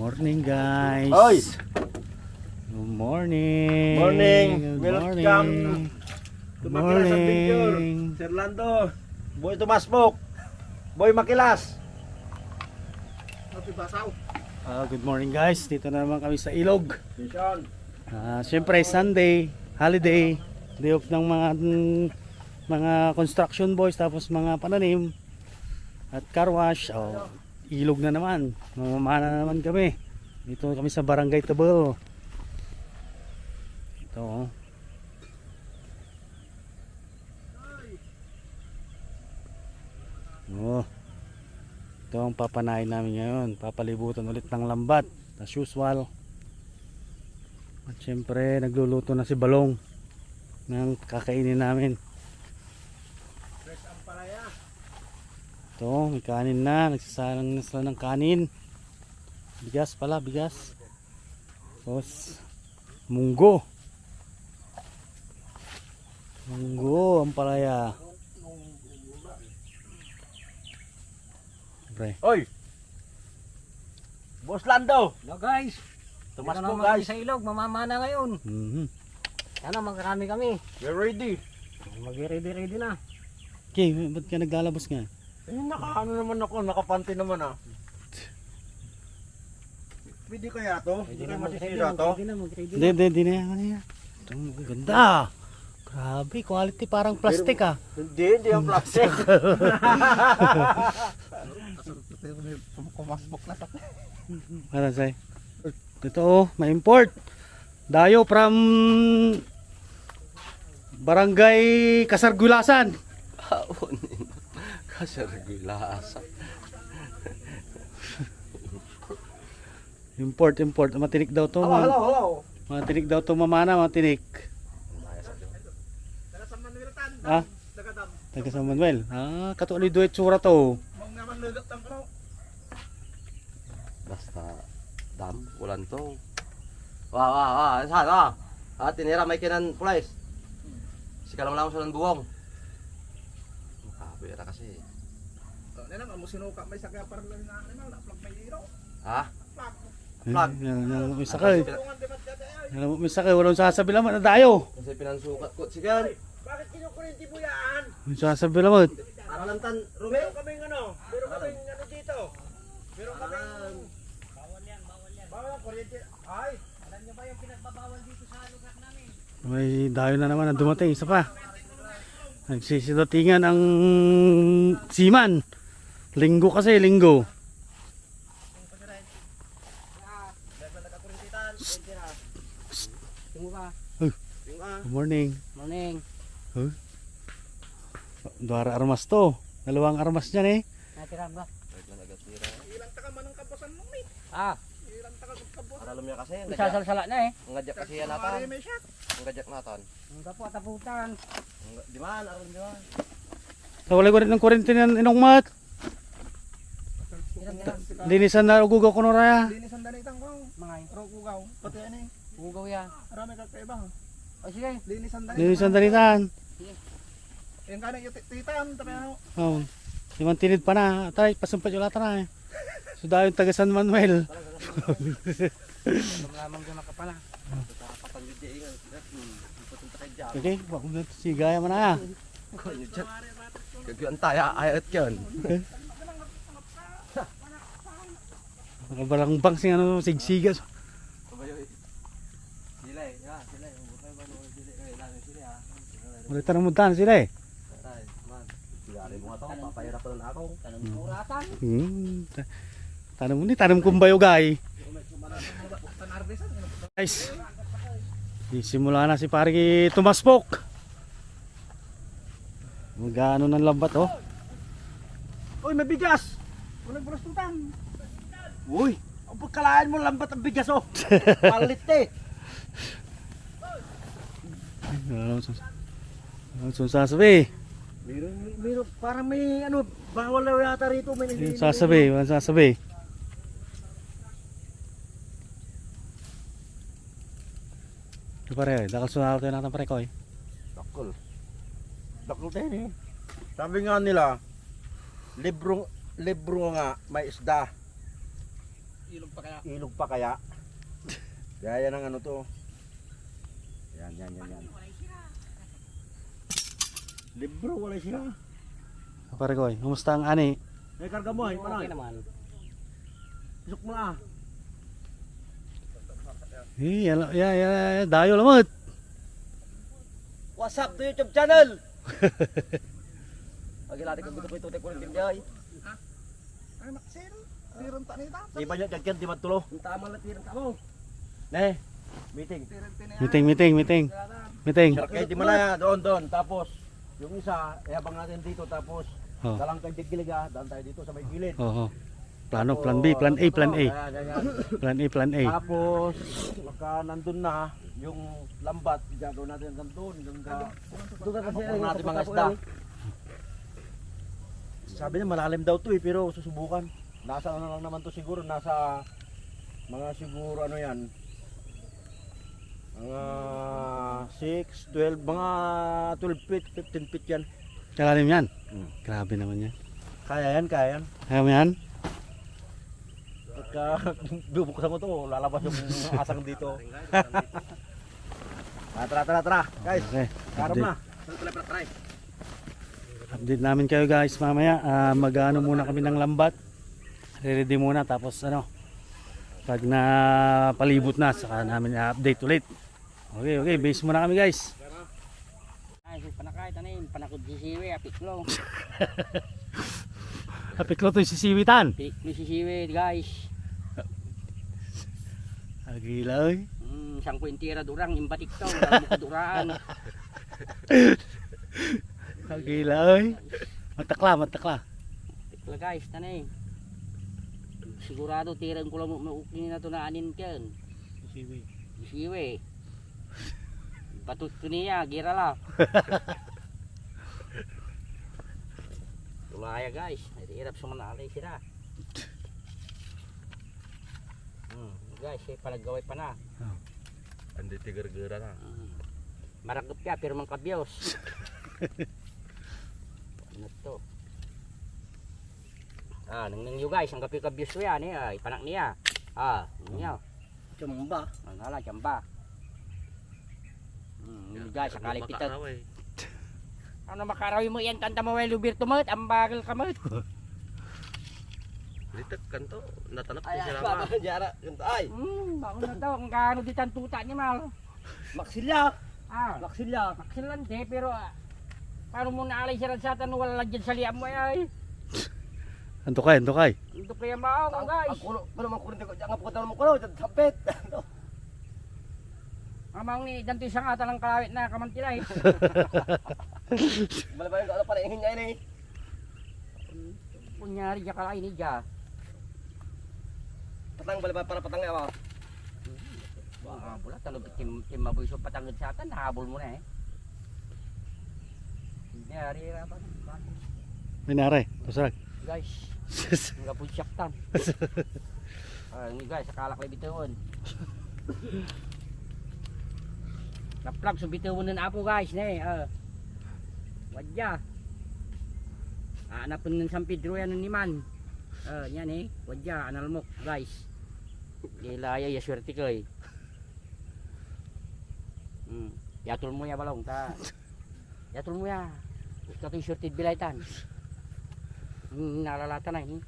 Morning guys. Oy! Good morning. Morning. Good Welcome morning. Good Makilas Adventure. morning. Sir Lando. Boy Tumasmok. Boy Makilas. Happy Basaw. Ah, good morning guys. Dito na naman kami sa Ilog. Vision. Ah, Siyempre Sunday, holiday, day off ng mga mm, mga construction boys tapos mga pananim at car wash. Oh, ilog na naman. Mamamana na naman kami. Dito kami sa Barangay Tabel. Ito. oh. Oh. Ito ang papanain namin ngayon. Papalibutan ulit ng lambat. As usual. At syempre nagluluto na si Balong ng kakainin namin. Fresh ang palaya. Ito, may kanin na. Nagsasalang na sila ng kanin. Bigas pala, bigas. Tapos, munggo. Munggo, ang palaya. Pre. Oy! Boss Lando. Hello guys, naman kami guys. sa ilog, mamamana ngayon. Mhm. Sana magkarami kami. We're ready. Mag-ready-ready na. Okay, ba't ka naglalabas nga? Eh, nakaano naman ako. Nakapanty naman ah. Pwede kaya to? Hindi kayo masisira to? na, Hindi, hindi, hindi na yan. Ano yan? Ito, ang ganda. Grabe, quality parang plastic ah. Hindi, hindi ang plastic. Para say. Ito oh, ma-import. Dayo from Barangay Kasargulasan. Kasargulasa. Import, import. Matinik daw to. Hello, hello, hello. Matinik daw to mamana, matinik. Ah, Taga San Manuel. Ah, ni duet tsura to. Basta dam, ulan to. Wah, wah, wah, saan, wah. Ah, tinira may kinan pulis. Sikalam lang sa ng buwong. Kabira kasi. Nena mo sinuka may sakya para lang na animal na plug may iro. Ha? Plug. Plug. May sakay. Yan, may sakay. Walang sasabi naman na dayo. Kasi pinansukat ko. Sigan. Bakit kinukurinti mo yan? Sasabi naman. Para lang tan, Meron Romeo. kaming ano, meron kaming ano dito. Meron kaming Ah. bawal yan, bawal yan. Bawal ang kuryente. Ay, Alam niyo ba yung pinagbabawal dito sa lugar namin? May dayo na naman na dumating. Isa pa. Nagsisidatingan ang siman. Linggo kasi, linggo. Ka. Yung ah. Good morning. Morning. Duara armas to. Dalawang armas dyan eh. Lang nagatira. ilang taka man ang kapasan mo, mate. Ah, Ilang taka sa kabos. Para alam niya kasi. Ang isasalsala na eh. Ang gadyak kasi yan shot. Ang gadyak natan. Ang kapo at aputan. Ang Di man, alam di man. Nawalay ko rin ng kurente ng inong mat. Linisan na ugugaw ko no raya. Linis ang dalitang ko. Mga Ro kugaw. Pati ano eh. ugaw ya. Marami kakaiba. O sige. Linis ang dalitang. Linisan dalitan. Yung kanang yung titan, tapi ano. Oh. Limang tinid pa na. Taray, pasumpat yung lata na eh. So dayon taga San Manuel. Lamang. Patunta kay Jack. Okay, wag mo na to. Si Gaya man na. Dyan. Kagyan tayo, ayat yun. Nakabalang bang sing ano, sigsigas. Kabayo eh. Sila eh, ya, sila eh. Bukay ba nung sila eh, lalo sila ah. Wala tanong mo tan sila eh. Hmm. ta- Tanong mo ni, tanong kong bayo gay. Guys, simula na si pare tumaspok. Magano ng lambat oh. Uy, may bigas. Walang prostutan. Uy, ang pagkalaan mo lambat ang bigas oh. Palit eh. Ano sa Ano sa sasabi? Meron, meron, parang may ano, bawal na yata rito. May Ano sasabi? Ano sasabi? Ito pare, dakal sunal tayo natin pare ko eh. Dakol. Dakol tayo eh. Sabi nga nila, libro, libro nga, may isda. Ilog pa kaya. Ilog pa kaya. Gaya ng ano to. Yan, yan, yan, yan. Libro, wala siya. Pare ko, kumusta ang ani? May karga mo, Okay panay. naman. Isok mo na. Eh, yala, ya, ya, ya, dayo lamot. What's up to YouTube channel? Lagi lari kang gusto ko ito, ko rin din jay. Di ba niya di matulo? Ang tama lang tirang tamo. Ne, meeting. Meeting, meeting, meeting. Meeting. Kaya di mo na doon, doon. Tapos, yung isa, ihabang natin dito. Tapos, Oh. dalang kay Giliga, daan tayo dito sa may gilid. Oo. Plano, plan B, plan A, plan A. Plan A, plan A. Tapos, pagka nandun na, yung lambat, gagawin natin hanggang doon. Doon ka kasi natin mga isda. Sabi niya malalim daw to eh, pero susubukan. Nasa ano lang naman to siguro, nasa mga siguro ano yan. Mga 6, 12, mga 12 feet, 15 feet yan. Kalalim yan. Hmm. Grabe naman yan. Kaya yan, kaya yan. Kaya mo yan? Pagka bubuksan mo to, lalabas yung asang dito. ah, tara, tara, tara. Guys, Okay. karam na. update namin kayo guys mamaya. Ah, mag-ano muna kami ng lambat. Ready muna tapos ano. Pag na palibot na, saka namin i-update ulit. Okay, okay. Base muna kami guys. Ay, so panakay, tanin, panakod si Siwi, apiklo. Kapiklo to yung sisiwitan. Piklo si Siwi, guys. Agilaw. Hmm, isang kwentira durang, imbatik to, mo kaduraan. Agilaw. Matakla, matakla. Piklo guys, tanin. Sigurado, tirang ko lang maukin na to na anin kan. Si Siwi. Patut ko niya, gira la. Lumaya guys, hirap sumanalay sila. Hmm, guys, eh, palagaway pa na. Andi tigar-gara na. Mm. Maragap ka pero mang kabyos. ano to? Ah, nang nang guys, ang kapi kabyos ko yan eh, ay panak niya. Ah, niya. Chumba. Ang hala, jamba. Hmm, you guys, ang kalipitan. Ano makarawi mo yan, tanda mo well, Luberto mo, ang bagal ka mo. Litek kan to, natanap ko Ay, sila ay, ba? Jara, ganito ay. Hmm, bako na daw, ang gano di tan tuta niya mal. Maksilya, Ah, maksilya. maksilante pero ah, paano mo naalay siya sa tan wala lang dyan sa liam mo ay. Anto kay, anto kay. Ito kaya mao Ang guys. ang kulo, kulo man kurente ko, ang pagkataon mo kulo, tapet. Amang ni danto isang ata ng kalawit na kamantilay. Malabay ko pala ingin niya ini. Kunyari dya kalay ni dya. Patang balabay para patang ya, yawa. Wah, pula talog tim tim maboy so patangod sa atan habol mo na eh. Nyari ra ba? Minare. Pasarag. Guys, nga pud syaktan. Ah, ni guys, akala ko bituon. Naplag so bituon ng apo guys ne. Ah. Wadya. Ah, napun ng San Pedro yan ni man. Ah, yan eh. Wadya, analmok guys. Gilaya ya swerte ko eh. Hmm. Yatul mo ya balong ta. Yatul mo ya. Yung shorted bilaytan. Hmm, nalalata na eh.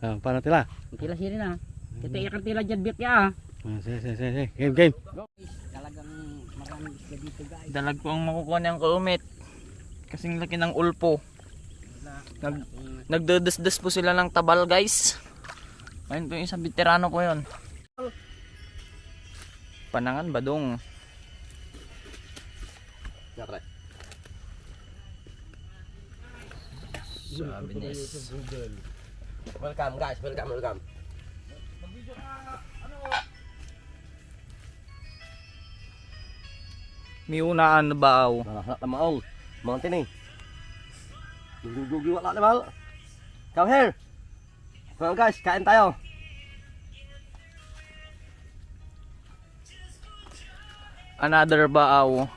Ah, paano tila? Ang tila siya rin ah. Kita iyakan tila dyan bit ya ah. Ah, sige, sige, sige. Game, game. Talagang maraming isla dito guys. Dalag po ang makukuha niyang kulumit. Kasing laki ng ulpo. Nag, nagdudus-dus po sila ng tabal guys. Ayun po yung isang veterano ko yun. Panangan badong. Yara. Sabi nes. Welcome guys, welcome, welcome. May unaan na ba aw? Nah, na maong. Mga tini. Gugugi wala na mahal. Come here. Mga guys, kain tayo. Another ba aw?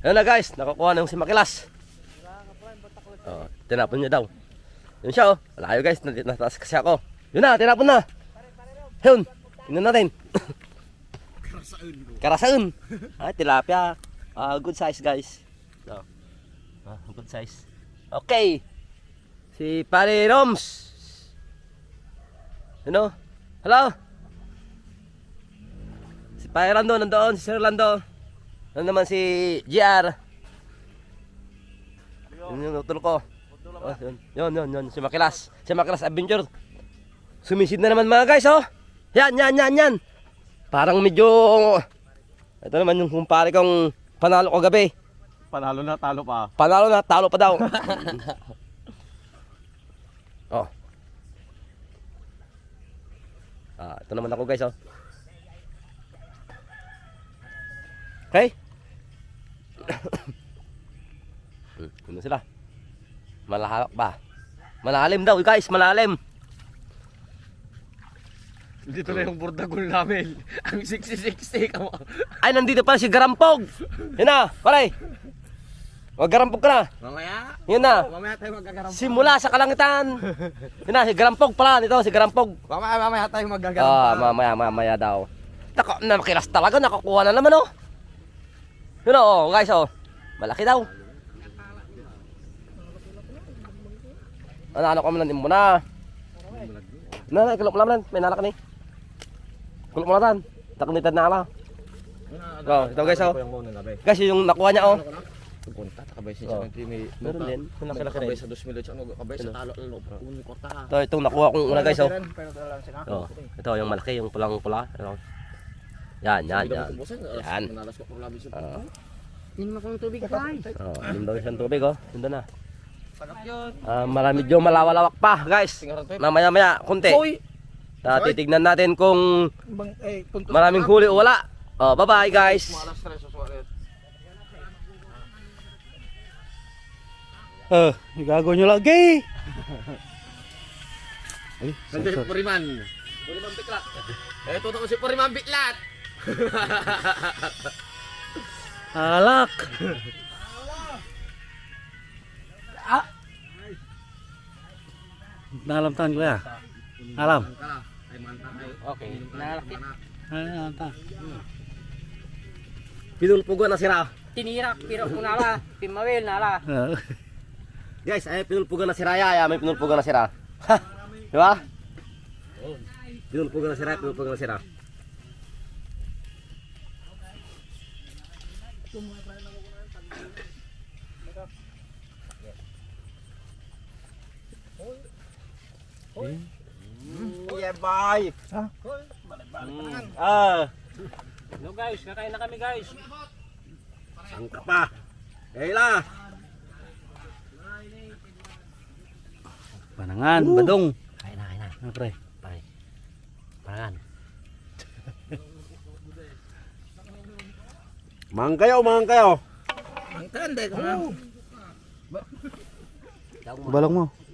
Ayun na guys, nakukuha na yung si Makilas. Oh, tinapon niya daw. Yun siya oh. Malayo guys, nandito nataas kasi ako. Yun na, tinapon na. Yun. Tingnan natin. Karasaun. Ah, tilapia. Ah, good size guys. So, ah, good size. Okay. Si Pare Roms. Ano? Hello? Si Pare Lando nandoon, si Sir Lando. Ano naman si GR. Yun yung utol ko. Oh, yun, yun, yun, yun, si Makilas. Si Makilas Adventure. Sumisid na naman mga guys, oh. Yan, yan, yan, yan. Parang medyo... Ito naman yung kumpare kong panalo ko gabi. Panalo na, talo pa. Panalo na, talo pa daw. oh. Ah, ito naman ako guys, oh. Okay? Ano sila? Malahak ba? Malalim daw guys, malalim. Dito na yung burdagol namin. Ang 60-60. Kamo. Ay, nandito pala si Garampog. Yun na, pare. Wag Garampog ka na. Mamaya. Yun na. Mamaya tayo magagaram. Simula sa kalangitan. Yun na, si Garampog pala. Ito, si Garampog. Mamaya, mamaya tayo magagaram. Ah, mamaya, mamaya daw. Nako, nakilas talaga. Nakakuha na naman, oh. Yun na, oh, guys, oh. Malaki daw. Ano, ano ka mo lang muna. Na, na, kulok mo lang. May nalak ni. Kulok mo lang. Takunitan na ala. Oh, ito guys, oh. Guys, yung nakuha niya, oh. Punta, takabay siya sa may... Meron din. Malaki-laki rin. Kabay sa 2 minutes. Ano, kabay sa talo ng loob. Kunin ko ta. Ito, itong nakuha kong una, guys, oh. Ito yung malaki, yung pulang-pula. Ano? Yan, yan, yan. Yan. Manalas ko kung labi sa Oh, Tingnan mo kung tubig guys. oh, yun daw yung tubig, oh. Yun daw na. Ah, marami medyo malawalawak pa, guys. Mamaya-maya, konti. Hoy! Ta titignan natin kung eh, maraming huli o wala. Oh, bye-bye, guys. Uh, gago nyo lagi. Nandiyan si Puriman. Puriman Biklat. Eh, totoo si Puriman Biklat. Alak. Nalam tan ko ya. Alam. Okay. Nalaki. Alam ta. Pinulpugan na sira. Tinirak pero kung nala. Pimawil nala. Uh, Guys, ay pinulpugan na sira ya, may pinulpugan na sira. Di ba? Pinulpugan na sira, pinulpugan na sira. Yeah, bye. Ah, No guys, kakain na kami guys. Ang pa. Kayla. panangan, badong. Kain na, kain na. Ah, pre. Parangan. Mang kayo, mang kayo. Balong mo.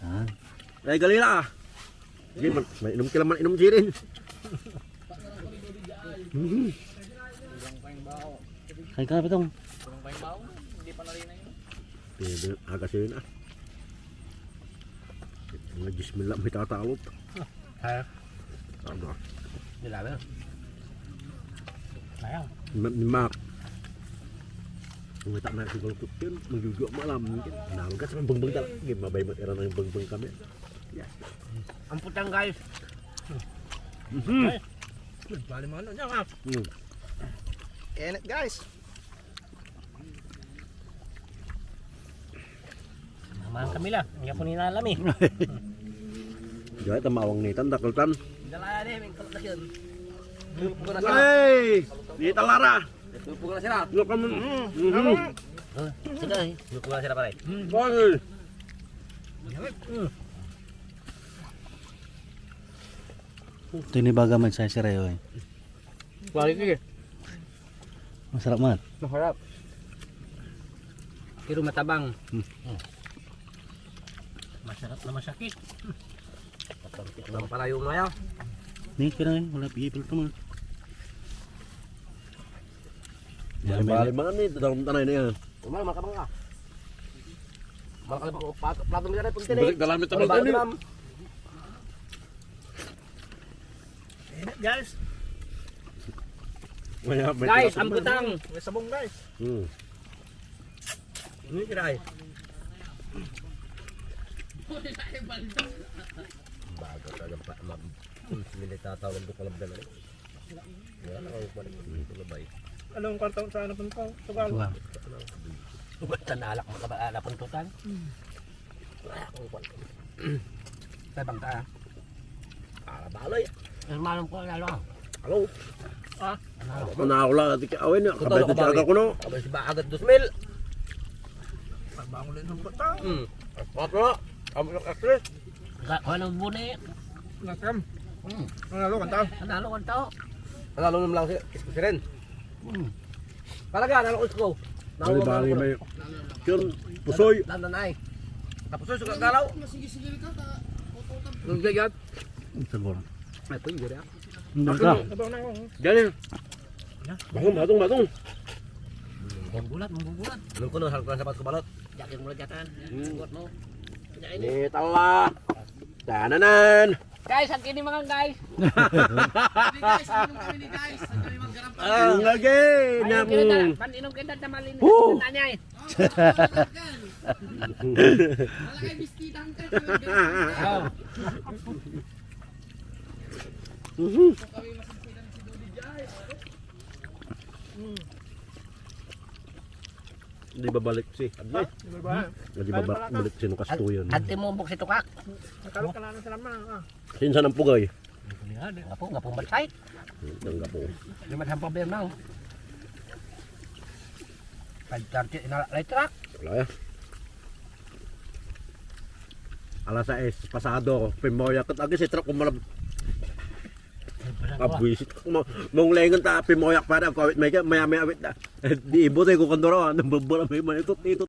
Tan. Ay, galila ah. Sige, man, may inom kila man inom sirin. Kain ka na badong. Pwede, aga sirin ah. Mga gismila may tatalot. Kaya. Ano? Dilawe. Ayaw. Ni Mac. Ang tak na siguro ko yun, magjujo malam mungkin. Nah, ka sa beng-beng tal. Game mabay mat era ng beng-beng kami. Yes. Ang putang guys. Mhm. Bali mo ano niya ka. Hmm. Enet guys. Naman kami lang. Hindi ako ninalam eh. Jaya tamawang ni tan dakultan. Dala na eh. Kalot na yun. pinulpugan na sira. Hey! Di talara. Lupog na sila. Lupog mo. Mm. Sige. Lupog na sila pare. Bagay. Tinibaga man sa sirayo eh. Quality. Masarap man. Masarap. Pero matabang. Hmm. Masarap na masakit. Patang pala yung maya. Nih, kira wala pigil pa man. Bali mga ni, tatang tanay na yan. Umar, makabang ka. Malakal pa plato plato nila punti na. Balik dalamit Ano ba ma'am? Guys. Guys, tinapon ang na. butang. May sabong guys. Hmm. Ini kira ay. Bago talaga pa ma'am. Milita tawag ko kalab dala. Wala na ako dito na bay. Anong kwartaon sa ano punta? Tagal. Tuwa. Tanalak mo ka ba ala puntutan? Wala akong kwan. Tabang ka. Para baloy. Hermanom ko lalo. Hello. Ano lang, ati ka awin na. Kabay Kabay, ko tiyaga ko no. Abay si Bagat 2000. Pagbangon ulit ng kwarta. Hmm. Patro. Kami ng actress. Anong buni, Nakam. Hmm. Ano kanta? nanalo kan tao. Nalalo naman lang si si Ren. Hmm. Talaga, nalalo ko isko. Bali bali may. Yun, pusoy. Landan ay. Tapos ay suka galaw. Nung gayat. Siguro. Ay, pwede rin. Hindi ka. Galing. Batong, batong, batong. Manggulat, manggulat. Nung kuno harap ko sapat ko balot. Jakin mo lang jatan. Buat mo. Ni tala. Tananan. Guys, ang kini mga guys. Ang lagi. Ayun, Nam. kini tala. Pan inom kita tamalin. Woo! Tanya eh. Oh. Di ba balik si? Adlay. Di ba ba- balik si Nukas Tuyon? Ante mo buk si tukak. Sinsa ng pugay? Ngapo, ngapo balsay. Ang gapo. Lima sa problem nang. Pagkarti ina letrak. Wala ya. Alas 6, pasado, pimoya kat agi si truck kumalab. Abwisit ko mo. Mong lengan ta pimoyak para ko awit may maya maya awit na. Di ibo tayo ko kandoro, nang babala may man ito ito